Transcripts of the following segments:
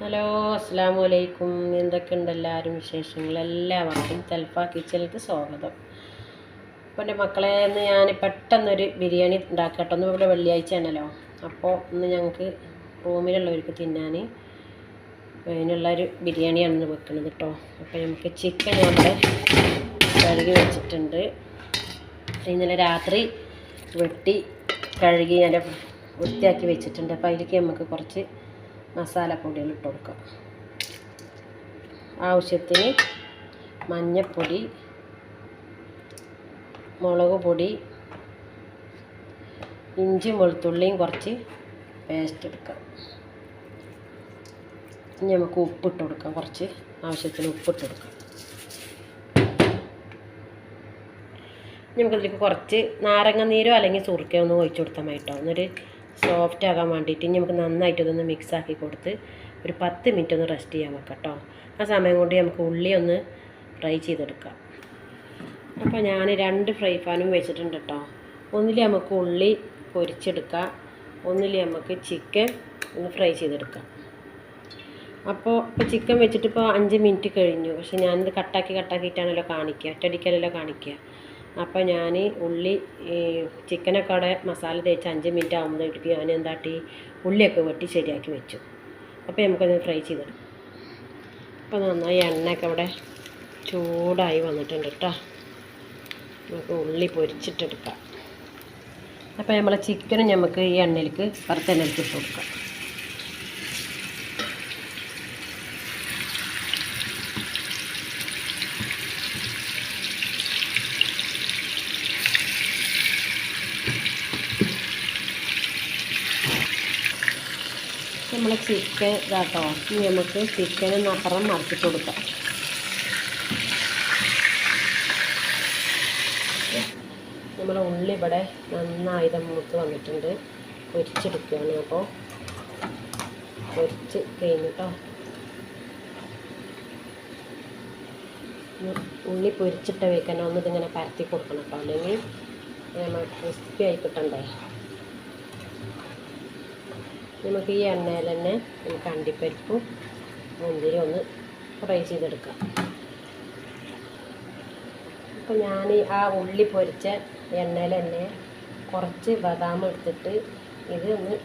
Hello അസ്സാം വലൈക്കും എന്തൊക്കെയുണ്ട് എല്ലാവരും വിശേഷങ്ങൾ? എല്ലാവർക്കും തെൽഫ കിച്ചണിലേക്ക് സ്വാഗതം. അപ്പോൾ എന്റെ മക്കളെ ഇന്ന് ഞാൻ പെട്ടെന്നൊരു ബിരിയാണി ഉണ്ടാക്കട്ടെ ഒന്ന് ഇവിടെ വെള്ളിയാഴ്ച ആണല്ലോ അപ്പോൾ ഇന്ന് ഞങ്ങൾക്ക് റൂമിലുള്ളവർക്ക് തിന്നാൻ അതിനുള്ളൊരു ബിരിയാണിയാണ് ഇന്ന് വെക്കുന്നത് കേട്ടോ. അപ്പോൾ നമുക്ക് ചിക്കൻ നമ്മൾ കഴുകി വെച്ചിട്ടുണ്ട്. ഇന്നലെ രാത്രി വെട്ടി കഴുകി ഞാൻ വൃത്തിയാക്കി വെച്ചിട്ടുണ്ട്. അപ്പോൾ അതിലേക്ക് നമുക്ക് കുറച്ച് മസാലപ്പൊടികൾ ഇട്ട് കൊടുക്കുക. ആവശ്യത്തിന് മഞ്ഞൾപ്പൊടി മുളക് പൊടി ഇഞ്ചിയും വെളുത്തുള്ളിയും കുറച്ച് പേസ്റ്റ് എടുക്കാം ഇനി നമുക്ക് ഉപ്പിട്ട് കൊടുക്കാം. കുറച്ച് ആവശ്യത്തിന് ഉപ്പിട്ട് കൊടുക്കാം. നമുക്കതിലേക്ക് കുറച്ച് നാരങ്ങ നീരോ അല്ലെങ്കിൽ സുറുക്കയോ ഒന്ന് ഒഴിച്ചു കൊടുത്താൽ മതി കേട്ടോ. എന്നൊരു സോഫ്റ്റ് ആകാൻ വേണ്ടിയിട്ട് ഇനി നമുക്ക് നന്നായിട്ട് ഇതൊന്ന് മിക്സ് ആക്കി കൊടുത്ത് ഒരു പത്ത് മിനിറ്റ് ഒന്ന് റെസ്റ്റ് ചെയ്യാൻ വെക്കാം കേട്ടോ ആ സമയം കൊണ്ട് നമുക്ക് ഉള്ളി ഒന്ന് ഫ്രൈ ചെയ്തെടുക്കാം. അപ്പോൾ ഞാൻ രണ്ട് ഫ്രൈ പാനും വെച്ചിട്ടുണ്ട് കേട്ടോ ഒന്നിൽ നമുക്ക് ഉള്ളി പൊരിച്ചെടുക്കാം. ഒന്നിൽ നമുക്ക് ചിക്കൻ ഒന്ന് ഫ്രൈ ചെയ്തെടുക്കാം. അപ്പോൾ ഇപ്പോൾ ചിക്കൻ വെച്ചിട്ട് ഇപ്പോൾ അഞ്ച് മിനിറ്റ് കഴിഞ്ഞു. പക്ഷെ ഞാനിത് കട്ടാക്കി കട്ടാക്കിയിട്ടാണല്ലോ കാണിക്കുക ഒറ്റടിക്കലല്ലോ കാണിക്കുക അപ്പോൾ ഞാൻ ഉള്ളി ഈ ചിക്കനൊക്കെ അവിടെ മസാല തേച്ച് അഞ്ച് മിനിറ്റ് ആകുമ്പോഴത്തേക്ക് ഞാൻ എന്താട്ടി ഉള്ളിയൊക്കെ വെട്ടി ശരിയാക്കി വെച്ചു. അപ്പോൾ നമുക്കത് ഫ്രൈ ചെയ്തെടുക്കാം. അപ്പോൾ നന്നായി എണ്ണയൊക്കെ അവിടെ ചൂടായി വന്നിട്ടുണ്ട് കേട്ടോ നമുക്ക് ഉള്ളി പൊരിച്ചിട്ടെടുക്കാം. അപ്പോൾ നമ്മളെ ചിക്കനും നമുക്ക് ഈ എണ്ണയിലേക്ക് വറുത്തെണ്ണയിലേക്ക് ഇട്ട് കൊടുക്കാം. നമ്മളെ ചിക്കൻ ഇതാട്ടോ. ഇനി നമുക്ക് ചിക്കന് അപ്പുറം മറച്ചിട്ട് കൊടുക്കാം. നമ്മളെ ഉള്ളി ഇവിടെ നന്നായി നമുക്ക് വന്നിട്ടുണ്ട്. പൊരിച്ചെടുക്കുകയാണ് അപ്പോൾ. പൊരിച്ച് കഴിഞ്ഞിട്ടോ ഉള്ളി പൊരിച്ചിട്ട് വെക്കാൻ ഒന്ന് ഇതിങ്ങനെ പരത്തി കൊടുക്കണം കേട്ടോ അല്ലെങ്കിൽ നമ്മൾ ക്രിസ്പി ആയി കിട്ടണ്ടേ? നമുക്ക് ഈ എണ്ണയിൽ തന്നെ നമുക്ക് അണ്ടിപ്പരിപ്പും മുന്തിരി ഒന്ന് ഫ്രൈ ചെയ്തെടുക്കാം. അപ്പോൾ ഞാൻ ആ ഉള്ളി പൊരിച്ച എണ്ണയിൽ തന്നെ കുറച്ച് ബദാം എടുത്തിട്ട് ഇത് ഒന്ന്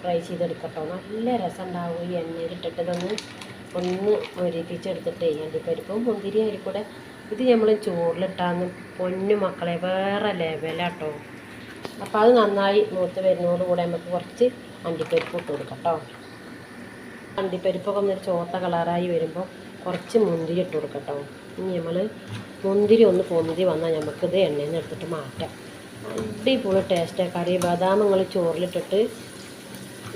ഫ്രൈ ചെയ്തെടുക്കട്ടോ. നല്ല രസം ഉണ്ടാവും ഈ എണ്ണയിൽ ഇട്ടിട്ട് ഇതൊന്ന് ഒന്ന് മൊരിപ്പിച്ചെടുത്തിട്ട് അണ്ടിപ്പരിപ്പും മുന്തിരി അതിൽ കൂടെ. ഇത് നമ്മൾ ചോറിലിട്ടാന്ന് പൊന്നു മക്കളെ വേറെ ലെവലാട്ടോ അപ്പോൾ അത് നന്നായി മൂത്ത് വരുന്നതോടുകൂടെ നമുക്ക് കുറച്ച് അണ്ടിപ്പരിപ്പ് ഇട്ട് കൊടുക്കാം കേട്ടോ. അണ്ടിപ്പരിപ്പൊക്കെ ഒന്നൊരു ചോത്ത കളറായി വരുമ്പോൾ കുറച്ച് മുന്തിരി ഇട്ട് കൊടുക്കാം കേട്ടോ. ഇനി നമ്മൾ മുന്തിരി ഒന്ന് പൊന്തി വന്നാൽ നമുക്കിത് എണ്ണയിൽ എടുത്തിട്ട് മാറ്റാം. അടിപൊളി ടേസ്റ്റാണ് കറി ബദാം നിങ്ങൾ ചോറിലിട്ടിട്ട്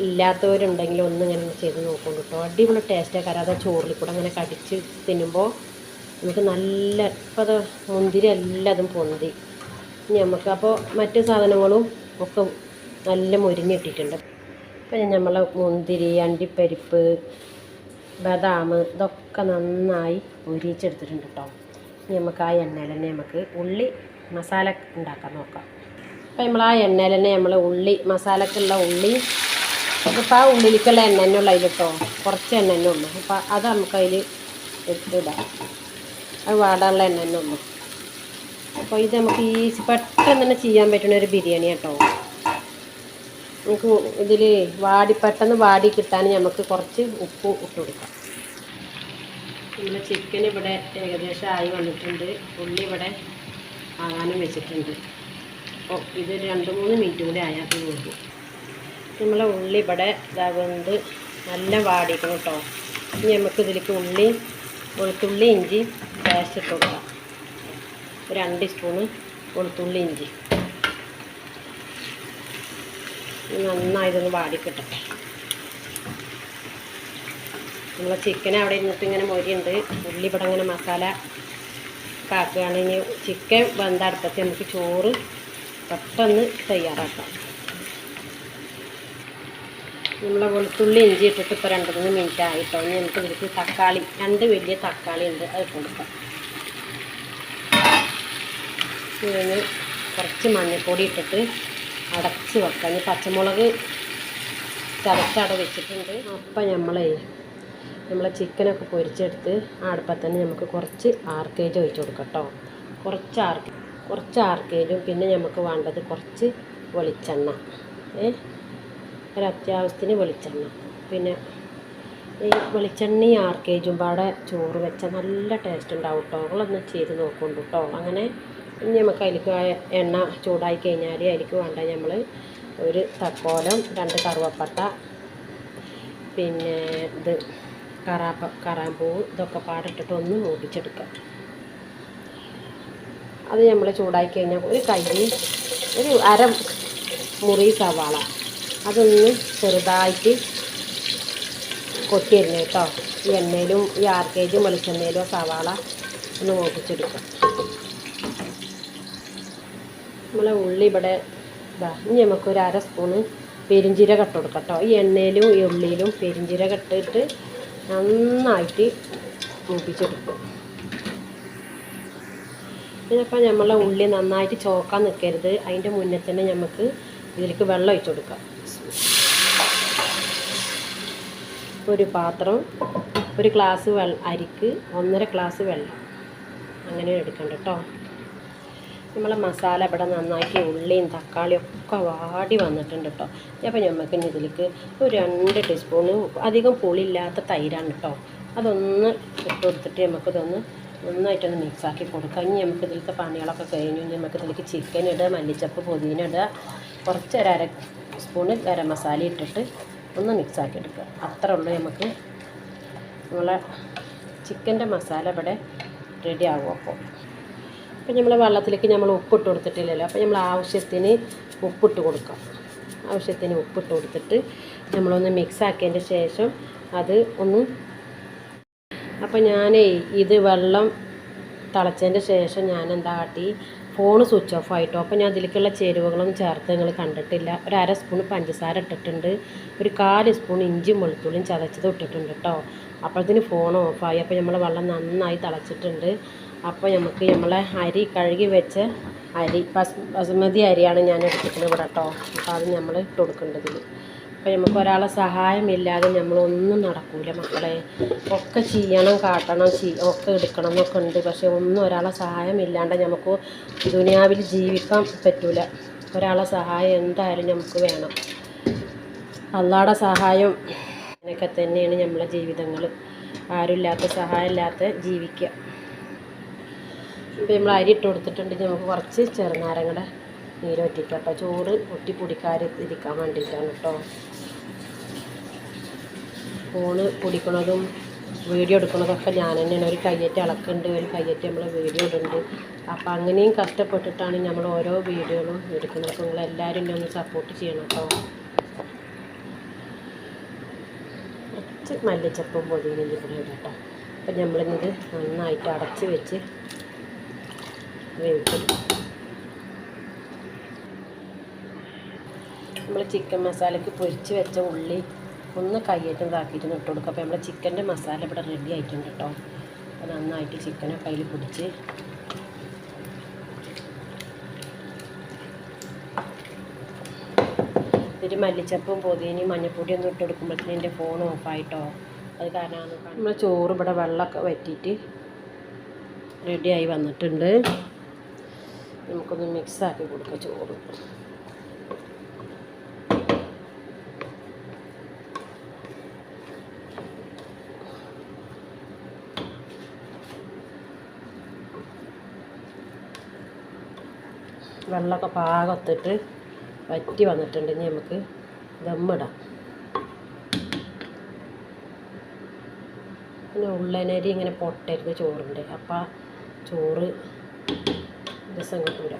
ഇല്ലാത്തവരുണ്ടെങ്കിൽ ഒന്ന് ഇങ്ങനെ ചെയ്ത് നോക്കും കേട്ടോ. അടിപൊളി ടേസ്റ്റാണ് കറി. അതാ ചോറിൽ കൂടെ അങ്ങനെ കടിച്ച് തിന്നുമ്പോൾ നമുക്ക് നല്ല ഇപ്പോൾ അത് മുന്തിരി എല്ലാതും പൊന്തി. നമുക്ക് അപ്പോൾ മറ്റ് സാധനങ്ങളും ഒക്കെ നല്ല മുരിഞ്ഞിട്ടിട്ടുണ്ട് പിന്നെ നമ്മൾ മുന്തിരി അണ്ടിപ്പരിപ്പ് ബദാം ഇതൊക്കെ നന്നായി ഉരിച്ചെടുത്തിട്ടുണ്ട് കേട്ടോ ഇനി നമുക്ക് ആ എണ്ണയിൽ തന്നെ നമുക്ക് ഉള്ളി മസാല ഉണ്ടാക്കാൻ നോക്കാം. അപ്പോൾ നമ്മൾ ആ എണ്ണയിൽ തന്നെ നമ്മൾ ഉള്ളി മസാലക്കുള്ള ഉള്ളി അതിപ്പോൾ ആ ഉള്ളിലേക്കുള്ള എണ്ണ തന്നെ ഉള്ളു അതിൽ കേട്ടോ കുറച്ച് എണ്ണ തന്നെ ഉള്ളു. അപ്പോൾ അത് നമുക്ക് അതിൽ എടുത്തിടാം. അത് വാടാനുള്ള എണ്ണ തന്നെ ഉള്ളു. അപ്പോൾ ഇത് നമുക്ക് ഈ പെട്ടെന്ന് തന്നെ ചെയ്യാൻ പറ്റുന്ന ഒരു ബിരിയാണി കേട്ടോ നമുക്ക് ഇതിൽ വാടി പെട്ടെന്ന് വാടി കിട്ടാൻ നമുക്ക് കുറച്ച് ഉപ്പ് ഇട്ട് കൊടുക്കാം. നമ്മുടെ ചിക്കൻ ഇവിടെ ഏകദേശം ആയി വന്നിട്ടുണ്ട്. ഉള്ളി ഇവിടെ ആകാനും വെച്ചിട്ടുണ്ട്. അപ്പോൾ ഇത് രണ്ട് മൂന്ന് മിനിറ്റ് കൂടി ആയാൽ കൊടുക്കും നമ്മളെ ഉള്ളി ഇവിടെ ഇതാകുന്നത് നല്ല വാടിക്കണം കേട്ടോ. ഇനി നമുക്ക് ഇതിലേക്ക് ഉള്ളി വെളുത്തുള്ളി ഇഞ്ചി പേസ്റ്റ് ഇട്ട് കൊടുക്കാം. രണ്ട് സ്പൂണ് വെളുത്തുള്ളി ഇഞ്ചി. നന്നായി ഇതൊന്ന് വാടിക്കിട്ടട്ടെ. നമ്മളെ ചിക്കൻ അവിടെ ഇരുന്നിട്ട് ഇങ്ങനെ മൊരിയുണ്ട്. ഉള്ളി ഇവിടെ ഇങ്ങനെ മസാല കാക്കുകയാണ് ഇനി ചിക്കൻ വെന്ത നമുക്ക് ചോറ് പെട്ടെന്ന് തയ്യാറാക്കാം. നമ്മളെ വെളുത്തുള്ളി ഇഞ്ചി ഇട്ടിട്ട് ഇപ്പോൾ രണ്ട് മൂന്ന് മിനിറ്റ് ആയിട്ടോ. ഇനി നമുക്ക് ഇതിലേക്ക് തക്കാളി രണ്ട് വലിയ തക്കാളി ഉണ്ട് അത് കൊടുക്കാം കുറച്ച് മഞ്ഞൾപ്പൊടി ഇട്ടിട്ട് അടച്ച് വെക്കാം. ഇനി പച്ചമുളക് ചതച്ചട വെച്ചിട്ടുണ്ട്. അപ്പം നമ്മളെ നമ്മളെ ചിക്കനൊക്കെ പൊരിച്ചെടുത്ത് ആ അടുപ്പത്തന്നെ നമുക്ക് കുറച്ച് ആർക്കേജ് ഒഴിച്ച് കൊടുക്കാം കേട്ടോ കുറച്ച് ആർ കുറച്ച് ആർക്കേജും പിന്നെ നമുക്ക് വേണ്ടത് കുറച്ച് വെളിച്ചെണ്ണ. ഏ? ഒരത്യാവശ്യത്തിന് വെളിച്ചെണ്ണ. പിന്നെ ഈ വെളിച്ചെണ്ണയും ആർക്കേജും പാടെ ചോറ് വെച്ചാൽ നല്ല ടേസ്റ്റ് ഉണ്ടാവും കേട്ടോ നിങ്ങളൊന്ന് ചെയ്ത് നോക്കുന്നുണ്ട് കേട്ടോ അങ്ങനെ ഇനി നമുക്ക് അതിലേക്ക് എണ്ണ ചൂടായി കഴിഞ്ഞാൽ അതിലേക്ക് വേണ്ട നമ്മൾ ഒരു തക്കോലം രണ്ട് കറുവപ്പട്ട പിന്നെ ഇത് കറാപ്പ കറാമ്പൂവ് ഇതൊക്കെ പാടിട്ടിട്ട് ഒന്ന് മൂപ്പിച്ചെടുക്കാം. അത് നമ്മൾ ചൂടാക്കി കഴിഞ്ഞാൽ ഒരു കൈ ഒരു അര മുറി സവാള അതൊന്ന് ചെറുതായിട്ട് കൊത്തിയിരുന്നു കേട്ടോ. എണ്ണയിലും ഈ ആർക്കേജും വെളിച്ചെണ്ണയിലും സവാള ഒന്ന് മൂപ്പിച്ചെടുക്കാം. നമ്മളെ ഉള്ളി ഇവിടെ ഇതാ ഇനി നമുക്കൊരു അര സ്പൂണ് പെരിഞ്ചീരകം ഇട്ട് കൊടുക്കാം കേട്ടോ. ഈ എണ്ണയിലും ഈ ഉള്ളിയിലും പെരിഞ്ചീരകം ഇട്ടിട്ട് നന്നായിട്ട് മൂപ്പിച്ചെടുക്കും. ഇതിനപ്പോൾ നമ്മളെ ഉള്ളി നന്നായിട്ട് ചോക്കാൻ നിൽക്കരുത്. അതിന്റെ മുന്നേ തന്നെ നമുക്ക് ഇതിലേക്ക് വെള്ളം ഒഴിച്ചു കൊടുക്കാം. ഒരു പാത്രം ഒരു ഗ്ലാസ് വെള്ള അരിക്ക് ഒന്നര ഗ്ലാസ് വെള്ളം. അങ്ങനെ എടുക്കണ്ട കേട്ടോ. നമ്മളെ മസാല ഇവിടെ നന്നാക്കി ഉള്ളിയും തക്കാളിയും ഒക്കെ വാടി വന്നിട്ടുണ്ട് കേട്ടോ. അപ്പോൾ നമുക്ക് ഇനി ഇതിലേക്ക് ഒരു രണ്ട് ടീസ്പൂൺ അധികം പുളിയില്ലാത്ത തൈരാണ് കേട്ടോ. അതൊന്ന് ഇട്ട് കൊടുത്തിട്ട് നമുക്കിതൊന്ന് നന്നായിട്ടൊന്ന് മിക്സാക്കി കൊടുക്കുക ഇനി നമുക്ക് ഇതിലത്തെ പണികളൊക്കെ കഴിഞ്ഞു. ഇനി നമുക്ക് ഇതിലേക്ക് ചിക്കൻ ഇടുക മല്ലിച്ചപ്പ് പുതിന ഇടുക. കുറച്ച് ഒരു അര സ്പൂണ് ഗരം മസാല ഇട്ടിട്ട് ഒന്ന് മിക്സാക്കി എടുക്കുക. അത്ര ഉള്ളൂ നമുക്ക് നമ്മളെ ചിക്കന്റെ മസാല ഇവിടെ റെഡി അപ്പോൾ. അപ്പം നമ്മൾ വെള്ളത്തിലേക്ക് നമ്മൾ ഉപ്പിട്ട് കൊടുത്തിട്ടില്ലല്ലോ. അപ്പോൾ നമ്മൾ ആവശ്യത്തിന് ഉപ്പിട്ട് കൊടുക്കാം. ആവശ്യത്തിന് ഉപ്പിട്ട് കൊടുത്തിട്ട് നമ്മളൊന്ന് മിക്സ് ആക്കിയതിന്റെ ശേഷം അത് ഒന്ന് അപ്പം ഞാനേ ഇത് വെള്ളം തിളച്ചതിന്റെ ശേഷം ഞാൻ എന്താ കാട്ടി? ഫോൺ സ്വിച്ച് ഓഫ് ആയിട്ടോ. അപ്പോൾ ഞാൻ അതിലേക്കുള്ള ചേരുവകളൊന്നും ചേർത്ത് നിങ്ങൾ കണ്ടിട്ടില്ല. ഒരു അര സ്പൂൺ പഞ്ചസാര ഇട്ടിട്ടുണ്ട്. ഒരു കാൽ സ്പൂൺ ഇഞ്ചിയും വെളുത്തുള്ളിയും ചതച്ചത് ഇട്ടിട്ടുണ്ട് കേട്ടോ അപ്പോഴത്തേന് ഫോൺ ഓഫായി അപ്പോൾ നമ്മൾ വെള്ളം നന്നായി തിളച്ചിട്ടുണ്ട്. അപ്പോൾ നമുക്ക് നമ്മളെ അരി കഴുകി വെച്ച് അരി ബസ് ബസുമതി അരിയാണ് ഞാൻ എടുത്തിട്ടുള്ളത് ഇവിടെ കേട്ടോ അപ്പോൾ അത് നമ്മൾ ഇട്ട് കൊടുക്കേണ്ടതിൽ അപ്പോൾ നമുക്ക് ഒരാളെ സഹായമില്ലാതെ നമ്മളൊന്നും നടക്കൂല മക്കളെ. ഒക്കെ ചെയ്യണം കാട്ടണം ഒക്കെ എടുക്കണം എന്നൊക്കെ ഉണ്ട്. പക്ഷേ ഒന്നും ഒരാളെ സഹായമില്ലാണ്ട് നമുക്ക് ദുനിയാവിൽ ജീവിക്കാൻ പറ്റൂല. ഒരാളെ സഹായം എന്തായാലും നമുക്ക് വേണം. അള്ളാടെ സഹായം അങ്ങനെയൊക്കെ തന്നെയാണ് നമ്മളെ ജീവിതങ്ങൾ ആരുമില്ലാത്ത സഹായമില്ലാത്ത ജീവിക്കുക ഇപ്പോൾ നമ്മൾ അരി ഇട്ട് കൊടുത്തിട്ടുണ്ടെങ്കിൽ നമുക്ക് കുറച്ച് ചെറുനാരങ്ങയുടെ നീര് ഒറ്റിക്കാം കേട്ടോ. ചോറ് ഒട്ടി പൊടിക്കാതിരിക്കാൻ വേണ്ടിയിട്ടാണ് കേട്ടോ. ഫോണ് പൊടിക്കണതും വീഡിയോ എടുക്കണതൊക്കെ ഞാൻ തന്നെയാണ്. ഒരു കയ്യേറ്റ് ഇളക്കുന്നുണ്ട് ഒരു കയ്യേറ്റ് നമ്മൾ വീഡിയോ ഇടുന്നുണ്ട്. അപ്പോൾ അങ്ങനെയും കഷ്ടപ്പെട്ടിട്ടാണ് നമ്മൾ ഓരോ വീഡിയോകളും എടുക്കുന്നത്. അപ്പോൾ നിങ്ങൾ എല്ലാവരും എന്നെ ഒന്ന് സപ്പോർട്ട് ചെയ്യണം കേട്ടോ. കുറച്ച് മല്ലിച്ചപ്പും പൊടിയും കൂടി ഇടാം കേട്ടോ. അപ്പം നമ്മളിത് നന്നായിട്ട് അടച്ച് വെച്ച് വേവിച്ചെടുക്കും നമ്മൾ ചിക്കൻ മസാലയ്ക്ക് പൊരിച്ച് വെച്ച ഉള്ളി ഒന്ന് കൈയേറ്റം ഇതാക്കിയിട്ട് ഇട്ട് കൊടുക്കുക അപ്പോൾ നമ്മുടെ ചിക്കന്റെ മസാല ഇവിടെ റെഡി ആയിട്ടുണ്ട് കേട്ടോ അപ്പോൾ നന്നായിട്ട് ചിക്കനൊക്കെ അതിൽ പൊടിച്ച് ഇതിൽ മല്ലിച്ചപ്പും പൊതിനയും മഞ്ഞപ്പൊടിയും ഒന്നും ഇട്ട് കൊടുക്കുമ്പോഴത്തേനും എന്റെ ഫോൺ ഓഫായിട്ടോ അത് കാരണമാണ് നമ്മൾ ചോറ് ഇവിടെ വെള്ളമൊക്കെ വറ്റിയിട്ട് റെഡിയായി വന്നിട്ടുണ്ട്. നമുക്കൊന്ന് മിക്സാക്കി കൊടുക്കാം ചോറ്. വെള്ളമൊക്കെ പാകത്തിട്ട് വറ്റി വന്നിട്ടുണ്ടെങ്കിൽ നമുക്ക് ദമ്മിടാം. പിന്നെ ഉള്ളനരി ഇങ്ങനെ പൊട്ടരുത് ചോറിന്റെ. അപ്പം ചോറ് രസം കിട്ടൂല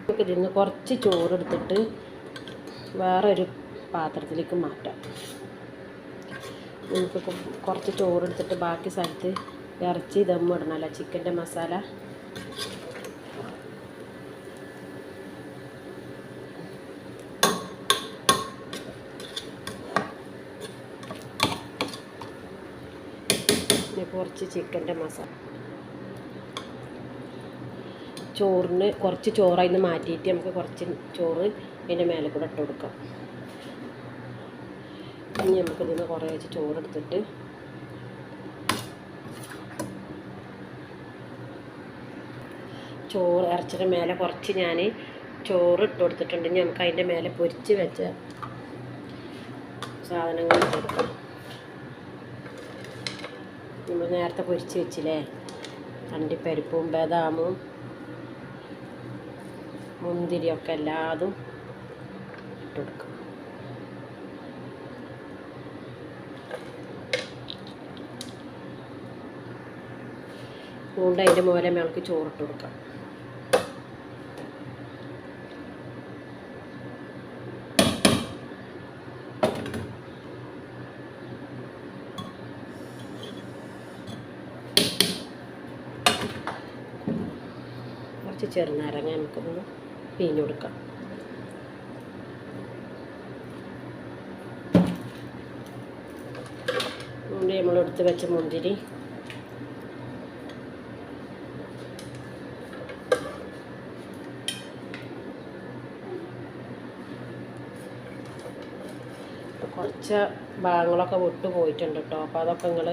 നമുക്ക് ഇതിൽ നിന്ന് കുറച്ച് ചോറെടുത്തിട്ട് വേറൊരു പാത്രത്തിലേക്ക് മാറ്റാം. നമുക്ക് കുറച്ച് ചോറെടുത്തിട്ട് ബാക്കി സ്ഥലത്ത് ഇറച്ചി ദമ്മ് ഇടണമല്ലോ ചിക്കന്റെ മസാല. കുറച്ച് ചിക്കന്റെ മസാല ചോറിന് കുറച്ച് ചോറായി നിന്ന് മാറ്റിയിട്ട് നമുക്ക് കുറച്ച് ചോറ് അതിന്റെ മേലെ കൂടെ ഇട്ട് കൊടുക്കാം. ഇനി നമുക്ക് ഇതിന് കുറേ വെച്ച് ചോറ് എടുത്തിട്ട് ചോറ് ഇറച്ചിയുടെ മേലെ കുറച്ച് ഞാൻ ചോറ് ഇട്ട് കൊടുത്തിട്ടുണ്ട്. നമുക്ക് അതിന്റെ മേലെ പൊരിച്ച് വെച്ച സാധനങ്ങൾ കൊടുക്കാം. നമ്മൾ നേരത്തെ പൊരിച്ച് വെച്ചില്ലേ? അണ്ടിപ്പരിപ്പും ബദാമും മുന്തിരിയൊക്കെ എല്ലാതും ഇട്ട് കൊടുക്കും. അതുകൊണ്ട് അതിന്റെ മുകളിൽ മേൾക്ക് ചോറിട്ട് കൊടുക്കാം. കുറച്ച് ചെറുനാരങ്ങ നമുക്കൊന്ന് പിഴിഞ്ഞ് കൊടുക്കാം. മുന്തിരി നമ്മളെടുത്ത് വെച്ച മുന്തിരി. കുറച്ച് ഭാഗങ്ങളൊക്കെ വിട്ടു പോയിട്ടുണ്ട് കേട്ടോ. അപ്പോൾ അതൊക്കെ നിങ്ങൾ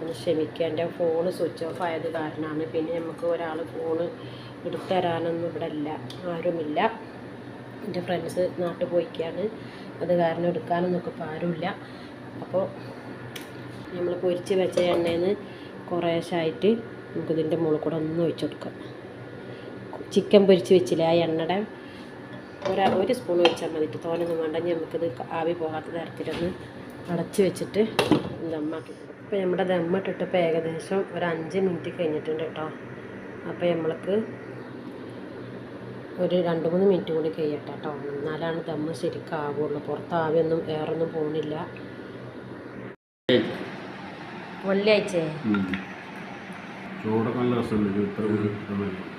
ഒന്ന് ക്ഷമിക്കുക. എന്റെ ഫോണ് സ്വിച്ച് ഓഫ് ആയത് കാരണമാണ്. പിന്നെ നമുക്ക് ഒരാൾ ഫോണ് എടുത്തു തരാനൊന്നും ഇവിടെ ഇല്ല. ആരുമില്ല. എന്റെ ഫ്രണ്ട്സ് നാട്ടിൽ പോയിക്കാണ്. അത് കാരണം എടുക്കാനൊന്നും ഇപ്പോൾ ആരുമില്ല. അപ്പോൾ നമ്മൾ പൊരിച്ച് വെച്ച എണ്ണയിൽ നിന്ന് കുറേശ്ശായിട്ട് നമുക്കിതിന്റെ മുകളിൽ കൂടെ ഒന്ന് ഒഴിച്ചു കൊടുക്കാം. ചിക്കൻ പൊരിച്ച് വെച്ചില്ലേ ആ എണ്ണയുടെ? ഒരു ഒരു സ്പൂൺ ഒഴിച്ചാൽ മതി. തോനൊന്നും വേണ്ട. ഇനി നമുക്കിത് ആവി പോകാത്ത തരത്തിലൊന്ന് അടച്ച് വെച്ചിട്ട് ദമ്മാക്കി. അപ്പോൾ നമ്മുടെ ദമ്മിട്ടിട്ട് ഇട്ടിട്ടിപ്പോൾ ഏകദേശം ഒരു അഞ്ച് മിനിറ്റ് കഴിഞ്ഞിട്ടുണ്ട് കേട്ടോ. അപ്പോൾ നമ്മൾക്ക് ഒരു രണ്ട് മൂന്ന് മിനിറ്റ് കൂടി കഴിയട്ടെ കേട്ടോ. എന്നാലാണ് ദമ്മ് ശരിക്കും ആവുള്ളൂ പുറത്ത് വേറൊന്നും പോകുന്നില്ല വെള്ളിയാഴ്ച ചൂടൊക്കെ നല്ല രസമുണ്ട്.